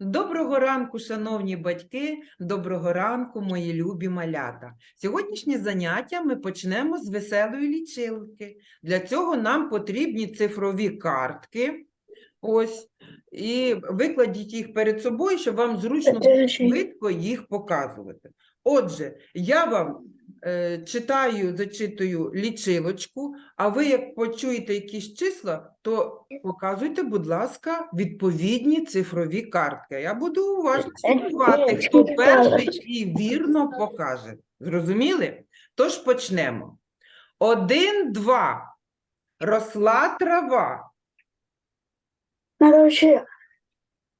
Доброго ранку, шановні батьки, доброго ранку, мої любі малята. Сьогоднішнє заняття ми почнемо з веселої лічилки. Для цього нам потрібні цифрові картки. Ось, і викладіть їх перед собою, щоб вам зручно швидко їх показувати. Отже, я вам читаю, зачитую лічилочку, а ви, як почуєте якісь числа, то показуйте, будь ласка, відповідні цифрові картки. Я буду уважно слідкувати, хто перший і вірно покаже. Зрозуміли? Тож почнемо. Один, два. Росла трава. Короче,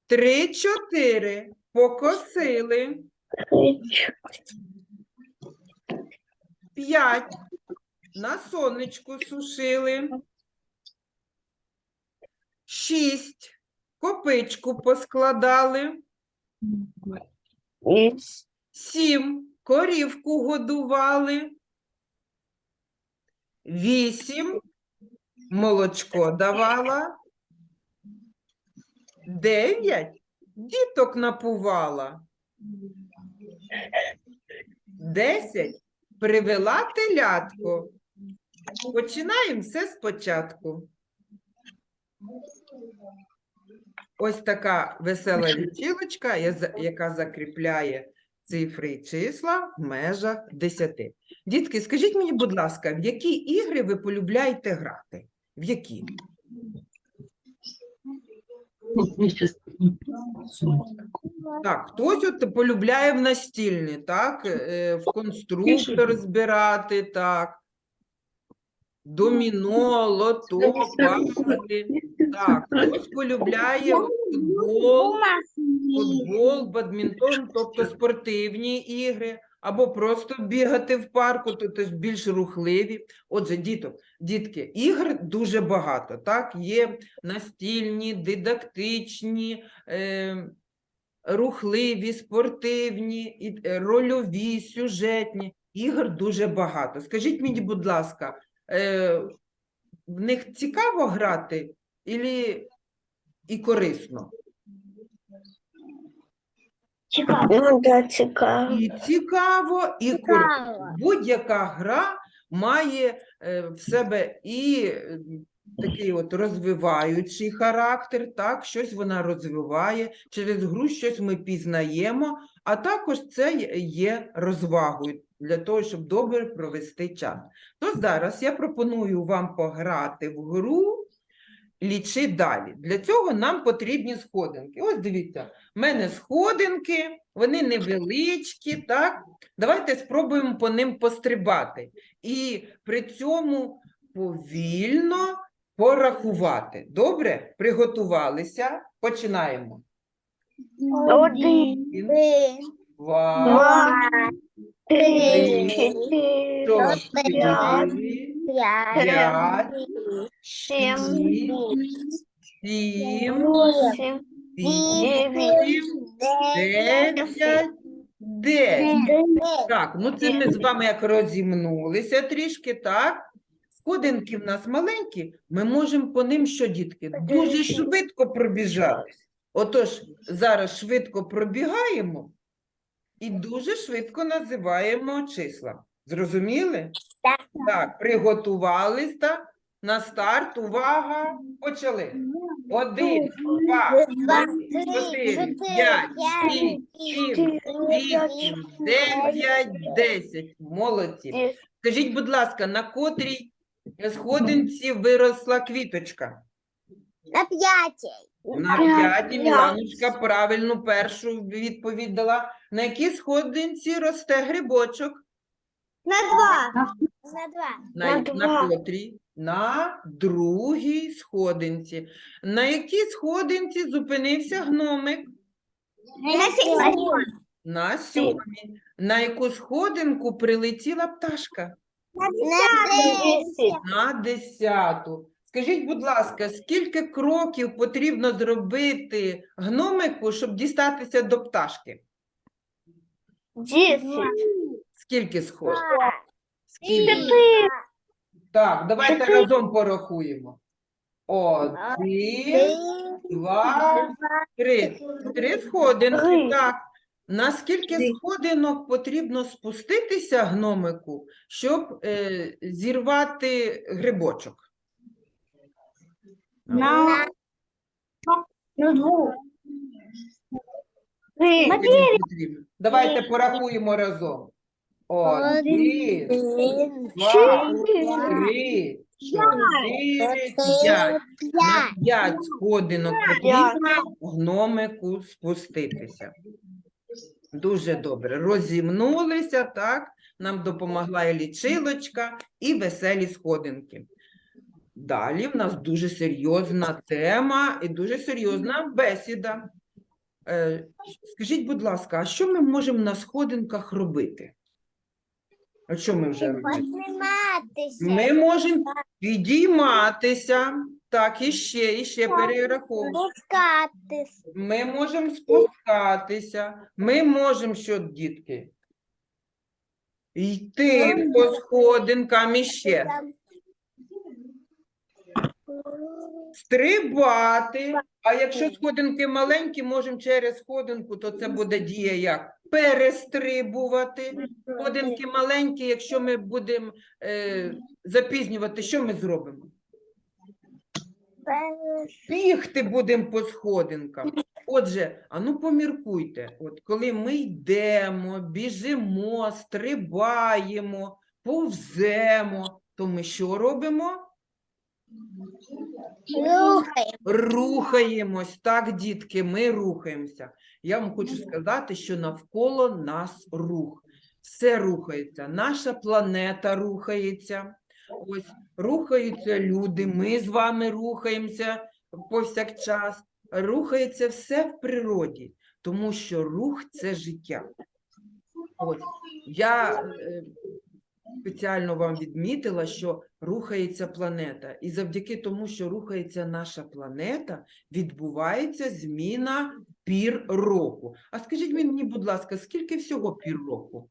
Три, чотири. Покосили. П'ять. На сонечку сушили. Шість. Копичку поскладали. Сім. Корівку годували. Вісім. Молочко давала. Дев'ять. Діток напувала. Десять. Привела телятко. Починаємо все спочатку. Ось така весела лічилочка, яка закріпляє цифри і числа в межах 10. Дітки, скажіть мені, будь ласка, в які ігри ви полюбляєте грати? В які? Так, хтось от полюбляє в настільні, так, е, в конструктор збирати, так. Доміно, лото, карти. Так, хтось полюбляє футбол, футбол, бадмінтон, тобто спортивні ігри, або просто бігати в парку, то теж більш рухливі. Отже, діток, дітки, ігр дуже багато. Так, є настільні, дидактичні, е, рухливі, спортивні, е, рольові, сюжетні. Ігор дуже багато. Скажіть мені, будь ласка, е, в них цікаво грати ілі і корисно? ну да, цікаво. І цікаво, і корисно. Будь-яка гра має в себе і е, такий от розвиваючий характер, так, щось вона розвиває, через гру щось ми пізнаємо, а також це є розвагою для того, щоб добре провести час. То зараз я пропоную вам пограти в гру лічи далі. Для цього нам потрібні сходинки. Ось дивіться, в мене сходинки, вони невеличкі, так? Давайте спробуємо по ним пострибати. І при цьому повільно порахувати. Добре? Приготувалися? Починаємо. Один, Два, два, три, чотири, п'ять, шість, сім, вісім, дев'ять, десять. Так, ну це ми з вами як розімнулися трішки, так? Сходинки в нас маленькі, ми можемо по ним що, дітки? Дуже швидко пробіжати. Отож, зараз швидко пробігаємо і дуже швидко називаємо числа. Зрозуміли? Так. Так, приготувались, так? На старт, увага, почали. Один, два, три, чотири, п'ять, сім, вісім, дев'ять, десять. Молодці. Скажіть, будь ласка, на котрій сходинці виросла квіточка? На п'ятій. На п'ятій Міланочка правильну першу відповідь дала. На якій сходинці росте грибочок? На два. На два. На, На на котрій? На другій сходинці. На якій сходинці зупинився гномик? На сьомій. На сьомій. На яку сходинку прилетіла пташка? На десять. На десяту. Скажіть, будь ласка, скільки кроків потрібно зробити гномику, щоб дістатися до пташки? Десять. Скільки схож? Скільки? Так, давайте разом порахуємо. Один, два, три. Три сходинки, так. Наскільки сходинок потрібно спуститися гномику, щоб е, зірвати грибочок? На. Три. Скільки потрібно? Давайте порахуємо разом. Один, два, три, чотири, п'ять. На п'ять сходинок потрібно гномику спуститися. Дуже добре. Розімнулися, так? Нам допомогла і лічилочка, і веселі сходинки. Далі в нас дуже серйозна тема і дуже серйозна бесіда. Е, Скажіть, будь ласка, а що ми можемо на сходинках робити? А що ми вже робимо? Ми можемо підійматися, так, і ще, і ще перераховувати. Спускатись. Ми можемо спускатися, ми можемо, що, дітки? Йти по сходинкам іще. Стрибати. А якщо сходинки маленькі, можемо через сходинку, то це буде дія як? Перестрибувати. Сходинки маленькі, якщо ми будемо е, запізнювати, що ми зробимо? Бігти будемо по сходинкам. Отже, а ну поміркуйте, от коли ми йдемо, біжимо, стрибаємо, повземо, то ми що робимо? Рухаємо. Рухаємось, так, дітки, ми рухаємося. Я вам хочу сказати, що навколо нас рух. Все рухається. Наша планета рухається. Ось рухаються люди, ми з вами рухаємося повсякчас. Рухається все в природі, тому що рух це життя. Ось я е, спеціально вам відмітила, що рухається планета. І завдяки тому, що рухається наша планета, відбувається зміна пір року. А скажіть мені, будь ласка, скільки всього пір року?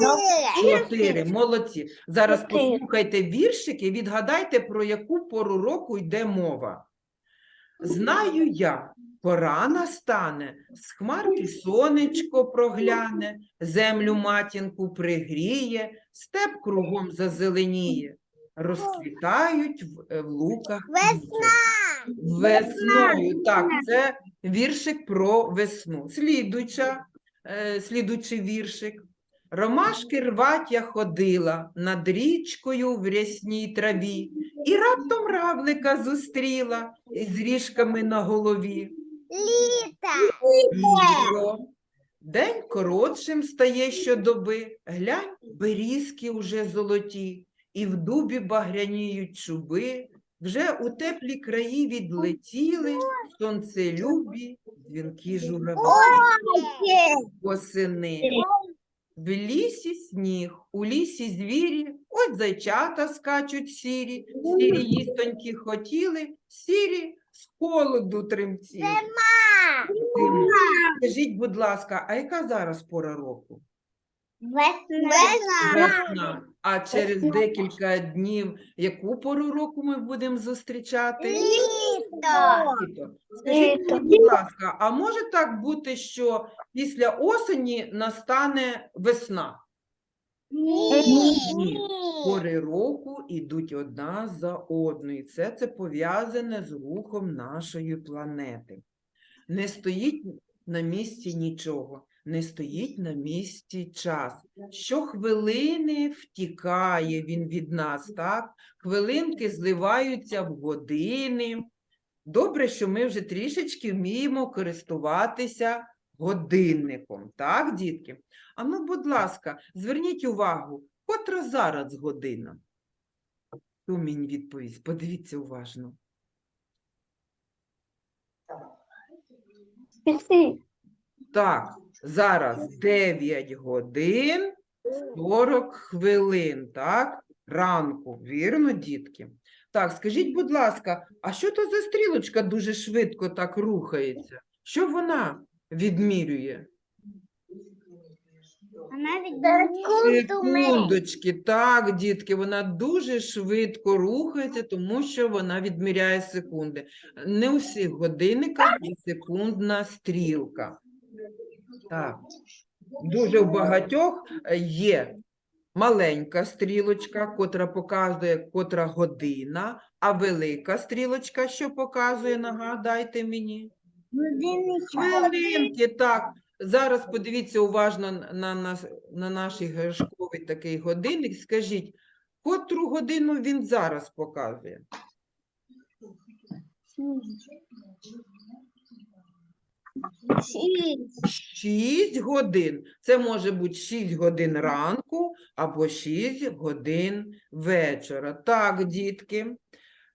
Чотири. Чотири. Молодці. Зараз послухайте віршик і відгадайте, про яку пору року йде мова. Знаю я, пора настане, з хмарки сонечко прогляне, землю матінку пригріє, степ кругом зазеленіє, розквітають в, е, луках. квіти. Весною, так, це віршик про весну. Слідуюча, е, слідуючий віршик. Ромашки рвать я ходила над річкою в рясній траві, і раптом равлика зустріла із ріжками на голові. Літа. Літо. День коротшим стає щодоби, глянь, берізки уже золоті, і в дубі багряніють чуби, вже у теплі краї відлетіли сонцелюбі дзвінки журавлі восени. В лісі сніг, у лісі звірі, ось зайчата скачуть сірі, сірі їстоньки хотіли, сірі з холоду тремтіли. Зима. Скажіть, будь ласка, а яка зараз пора року? Весна. Весна. А через декілька днів яку пору року ми будемо зустрічати? Літо. Літо. Скажіть, Літо. мені, будь ласка, а може так бути, що після осені настане весна? Ні. Пори року йдуть одна за одною. Це це пов'язане з рухом нашої планети. Не стоїть на місці нічого, не стоїть на місці час. Щохвилини втікає він від нас, так? Хвилинки зливаються в години. Добре, що ми вже трішечки вміємо користуватися годинником, так, дітки? А ну, будь ласка, зверніть увагу, котра зараз година? Хто мені відповість? Подивіться уважно. Так, зараз 9 годин 40 хвилин, так? Ранку, вірно, дітки? Так, скажіть, будь ласка, а що то за стрілочка дуже швидко так рухається? Що вона відмірює? Секундочки, так, дітки, вона дуже швидко рухається, тому що вона відміряє секунди. Не у всіх годинниках є секундна стрілка. Так. Дуже в багатьох е, є маленька стрілочка, котра показує, котра година, а велика стрілочка, що показує, нагадайте мені. Хвилинки, так. Зараз подивіться уважно на, нас, на наш іграшковий такий годинник. Скажіть, котру годину він зараз показує? Шість годин. Це може бути 6 годин ранку або 6 годин вечора. Так, дітки,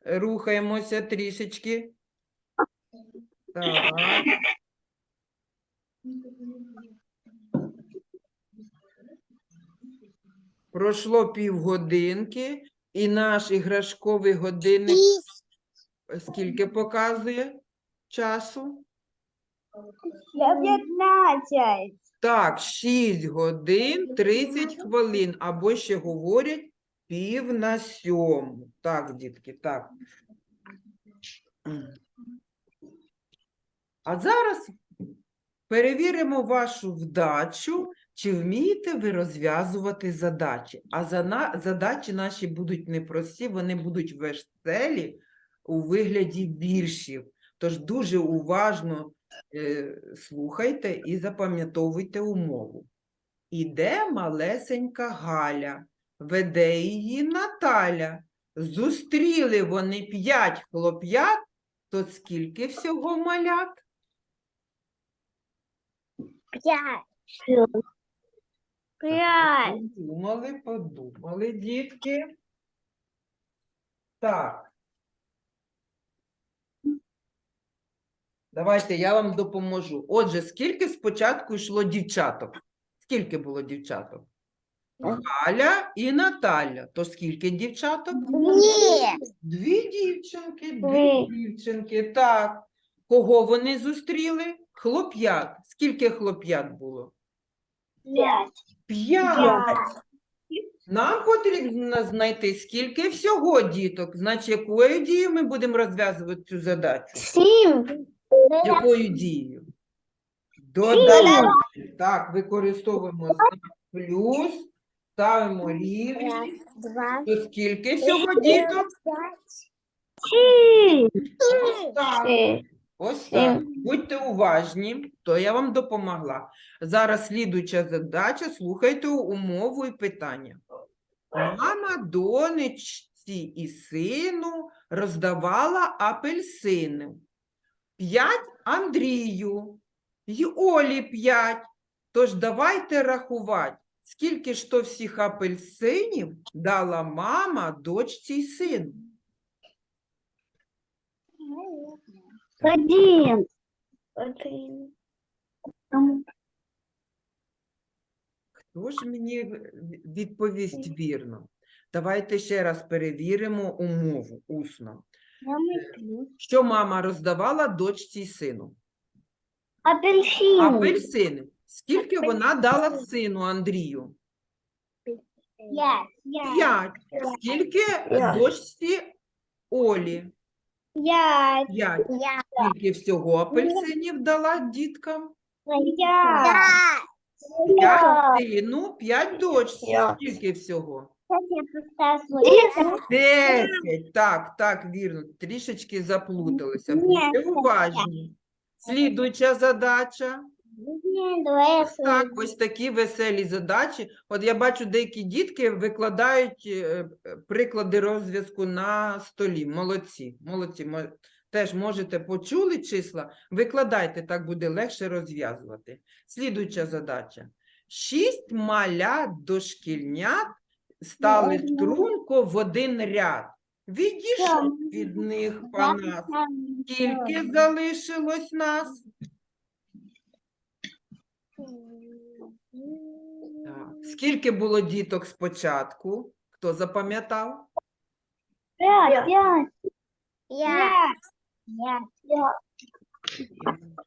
рухаємося трішечки. Так. Пройшло півгодинки, і наш іграшковий годинник скільки показує часу? Дев'ятнадцять. Так, 6 годин 30 хвилин, або ще говорять пів на сьому. Так, дітки, так. А зараз перевіримо вашу вдачу, чи вмієте ви розв'язувати задачі. А задачі наші будуть непрості, вони будуть веселі у вигляді віршів. Тож дуже уважно слухайте і запам'ятовуйте умову. Іде малесенька Галя, веде її Наталя. Зустріли вони п'ять хлоп'ят, то скільки всього малят? П'ять. П'ять. Подумали, подумали, дітки. Так. Давайте я вам допоможу. Отже, скільки спочатку йшло дівчаток? Скільки було дівчаток? Галя і Наталя. То скільки дівчаток? Ні. Дві дівчинки, дві дівчинки. Так. Кого вони зустріли? Хлоп'ят. Скільки хлоп'ят було? П'ять. П'ять. Нам потрібно знайти, скільки всього діток. Значить, якою дією ми будемо розв'язувати цю задачу? Сім. Якою дією? Додаємо. Так, використовуємо знак плюс, ставимо рівність. Два. То скільки всього діток? Ось так. Ось так. Будьте уважні, то я вам допомогла. Зараз слідуюча задача. Слухайте умову і питання. Мама донечці і сину роздавала апельсини. П'ять Андрію, й Олі п'ять. Тож давайте рахувати, скільки ж то всіх апельсинів дала мама дочці й сину. Один. Один. Хто ж мені відповість вірно? Давайте ще раз перевіримо умову усно. Що мама роздавала дочці й сину? Апельсин. Апельсини. Скільки вона дала сину Андрію? П'ять. П'ять. Скільки П'ять. дочці Олі? П'ять. П'ять. Скільки всього апельсинів дала діткам? П'ять. П'ять сину, п'ять дочці. П'ять. Скільки всього? Десять. Так, так, вірно. Трішечки заплуталися. Будьте уважні. Слідуюча задача. Так, ось такі веселі задачі. От я бачу, деякі дітки викладають е, приклади розв'язку на столі. Молодці, молодці. Мо- Теж можете почули числа, викладайте, так буде легше розв'язувати. Слідуюча задача. Шість малят дошкільнят стали струнко в один ряд. Відійшов від них панас. Скільки залишилось нас? Так. Скільки було діток спочатку? Хто запам'ятав? П'ять. П'ять.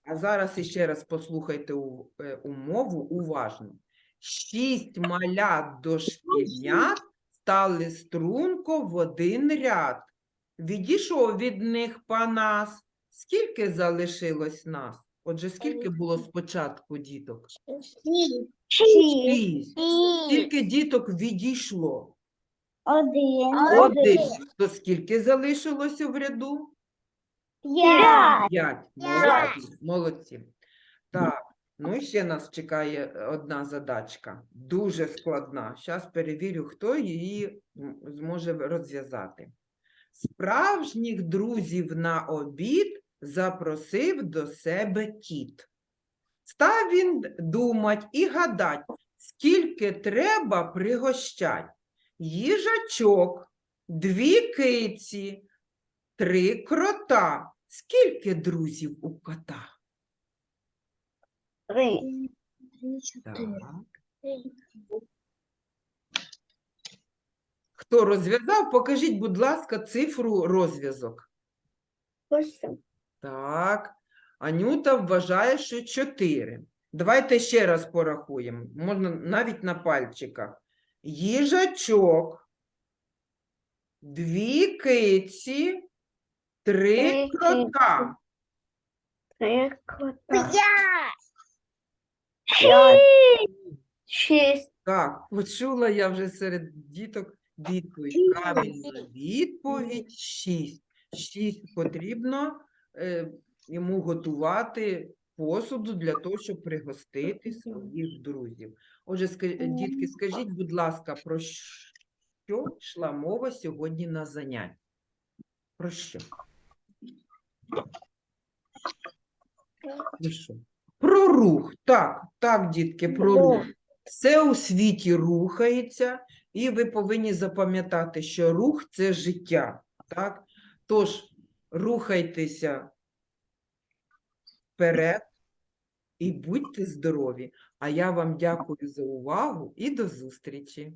А зараз іще раз послухайте е, умову уважно. Шість малят дошкільнят стали струнко в один ряд. Відійшов від них Панас. Скільки залишилось нас? Отже, скільки було спочатку діток? Шість. Скільки діток відійшло? Один. Один. То скільки залишилося в ряду? П'ять. П'ять. П'ять. Молодці. Молодці. Так, ну і ще нас чекає е, одна задачка. Дуже складна. Зараз перевірю, хто її зможе розв'язати. Справжніх друзів на обід запросив до себе кіт. Став він думать і гадать, скільки треба пригощать. Їжачок, дві киці, три крота. Скільки друзів у кота? Три. Так. Хто розв'язав, покажіть, будь ласка, цифру розв'язок. Так. Анюта вважає, що 4. Давайте ще раз порахуємо. Можна навіть на пальчиках. Їжачок, дві киці, три Три крота. Три кота. П'ять. Шість. Так, почула я вже серед діток відповідь. Правильно, відповідь 6. 6 потрібно е, йому готувати посуду для того, щоб пригостити своїх друзів. Отже, ска- дітки, скажіть, будь ласка, про що йшла мова сьогодні на занятті? Про що? Про що? Про рух. Так, так, дітки, про рух. Все у світі рухається, і ви повинні запам'ятати, що рух це життя. Так? Тож рухайтеся вперед і будьте здорові. А я вам дякую за увагу і до зустрічі.